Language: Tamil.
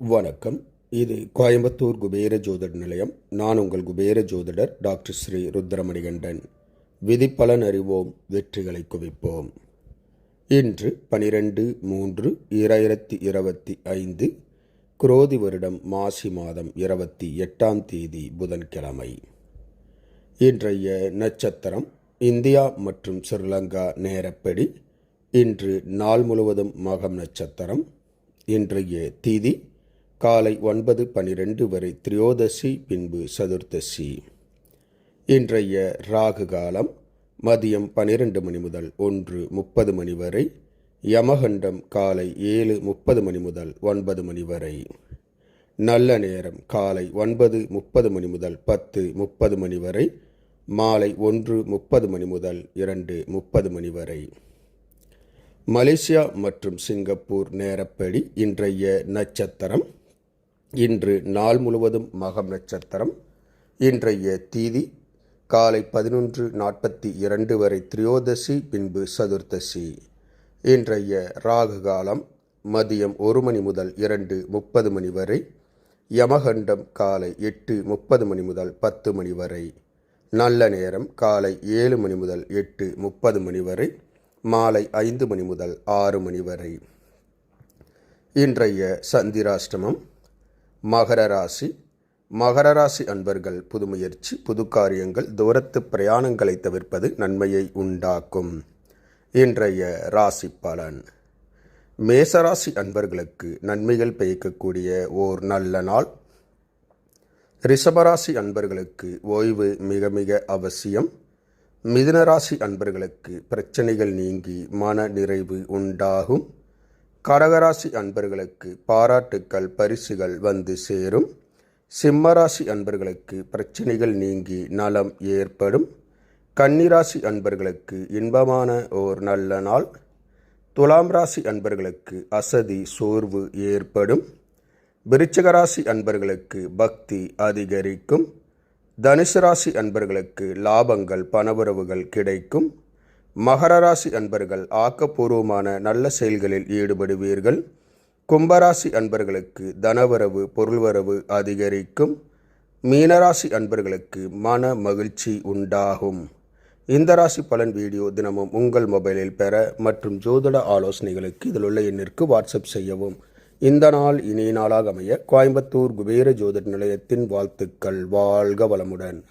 வணக்கம். இது கோயம்புத்தூர் குபேர ஜோதிட நிலையம். நான் உங்கள் குபேர ஜோதிடர் டாக்டர் ஸ்ரீ ருத்ரமணிகண்டன். விதிப்பலன் அறிவோம் வெற்றிகளை குவிப்போம். இன்று பனிரெண்டு மூன்று இரண்டாயிரத்தி இருபத்தி ஐந்து குரோதி வருடம் மாசி மாதம் இருபத்தி எட்டாம் தேதி புதன்கிழமை. இன்றைய நட்சத்திரம் இந்தியா மற்றும் ஸ்ரீலங்கா நேரப்படி. இன்று நாள் முழுவதும் மகம் நட்சத்திரம். இன்றைய திதி காலை ஒன்பது பனிரெண்டு வரை திரியோதசி பின்பு சதுர்த்தசி. இன்றைய ராகு காலம் மதியம் பனிரெண்டு மணி முதல் ஒன்று முப்பது மணி வரை யமகண்டம் காலை ஏழு முப்பது மணி முதல் ஒன்பது மணி வரை. நல்ல நேரம் காலை ஒன்பது முப்பது மணி முதல் பத்து முப்பது மணி வரை மாலை ஒன்று முப்பது மணி முதல் இரண்டு முப்பது மணி வரை. மலேசியா மற்றும் சிங்கப்பூர் நேரப்படி இன்றைய நட்சத்திரம் இன்று நாள் முழுவதும் மகம் நட்சத்திரம். இன்றைய தீதி காலை பதினொன்று நாற்பத்தி இரண்டு வரை திரியோதசி பின்பு சதுர்த்தசி இன்றைய ராகு காலம் மதியம் ஒரு மணி முதல் இரண்டு முப்பது மணி வரை யமகண்டம் காலை எட்டு முப்பது மணி முதல் பத்து மணி வரை நல்ல நேரம் காலை ஏழு மணி முதல் எட்டு முப்பது மணி வரை மாலை ஐந்து மணி முதல் ஆறு மணி வரை. இன்றைய சந்திராஷ்டமம் மகர ராசி. மகர ராசி அன்பர்கள் புது முயற்சி புது காரியங்கள் தூரத்து பிரயாணங்களை தவிர்ப்பது நன்மையை உண்டாக்கும். இன்றைய ராசி பலன். மேசராசி அன்பர்களுக்கு நன்மைகள் பெய்க்கக்கூடிய ஓர் நல்ல நாள். ரிஷபராசி அன்பர்களுக்கு ஓய்வு மிக மிக அவசியம். மிதுனராசி அன்பர்களுக்கு பிரச்சனைகள் நீங்கி மன நிறைவு உண்டாகும். கடகராசி அன்பர்களுக்கு பாராட்டுக்கள் பரிசுகள் வந்து சேரும். சிம்மராசி அன்பர்களுக்கு பிரச்சனைகள் நீங்கி நலம் ஏற்படும். கன்னிராசி அன்பர்களுக்கு இன்பமான ஓர் நல்ல நாள். துலாம் ராசி அன்பர்களுக்கு அசதி சோர்வு ஏற்படும். விருச்சகராசி அன்பர்களுக்கு பக்தி அதிகரிக்கும். தனுசு ராசி அன்பர்களுக்கு லாபங்கள் பணவரவுகள் கிடைக்கும். மகர ராசி அன்பர்கள் ஆக்கப்பூர்வமான நல்ல செயல்களில் ஈடுபடுவீர்கள். கும்பராசி அன்பர்களுக்கு தனவரவு பொருள்வரவு அதிகரிக்கும். மீனராசி அன்பர்களுக்கு மன மகிழ்ச்சி உண்டாகும். இந்த ராசி பலன் வீடியோ தினமும் உங்கள் மொபைலில் பெற மற்றும் ஜோதிட ஆலோசனைகளுக்கு இதில் உள்ள எண்ணிற்கு வாட்ஸ்அப் செய்யவும். இந்த நாள் இனிய நாளாக அமைய கோயம்புத்தூர் குபேர ஜோதிட நிலையத்தின் வாழ்த்துக்கள். வாழ்க வளமுடன்.